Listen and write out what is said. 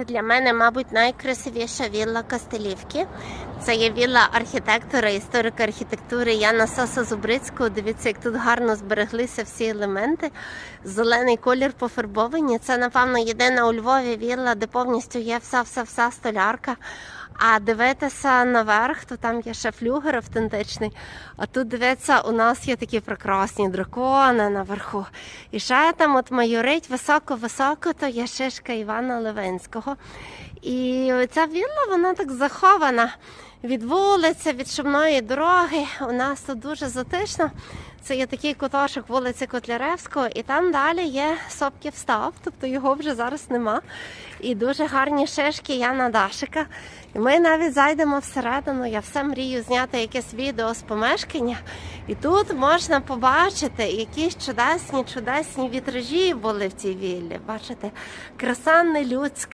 Це для мене, мабуть, найкрасивіша вілла Костелівки. Це є вілла архітектора, історика архітектури Яна Соса Зубрицького. Дивіться, як тут гарно збереглися всі елементи. Зелений колір пофарбовані. Це, напевно, єдина у Львові вілла, де повністю є вся-вся-вся столярка. А дивитися наверх, то там є ще флюгер автентичний. А тут дивиться, у нас є такі прекрасні дракони наверху. І ще там от майорить високо-високо, то є шишка Івана Левинського. І ця вілла, вона так захована від вулиці, від шумної дороги. У нас тут дуже затишно. Це є такий куточок вулиці Котляревського, і там далі є Сопків став, тобто його вже зараз нема. І дуже гарні шишки Яна Дашика. І ми навіть зайдемо всередину. Я все мрію зняти якесь відео з помешкання. І тут можна побачити якісь чудесні, чудесні вітражі були в цій віллі. Бачите, краса нелюдська.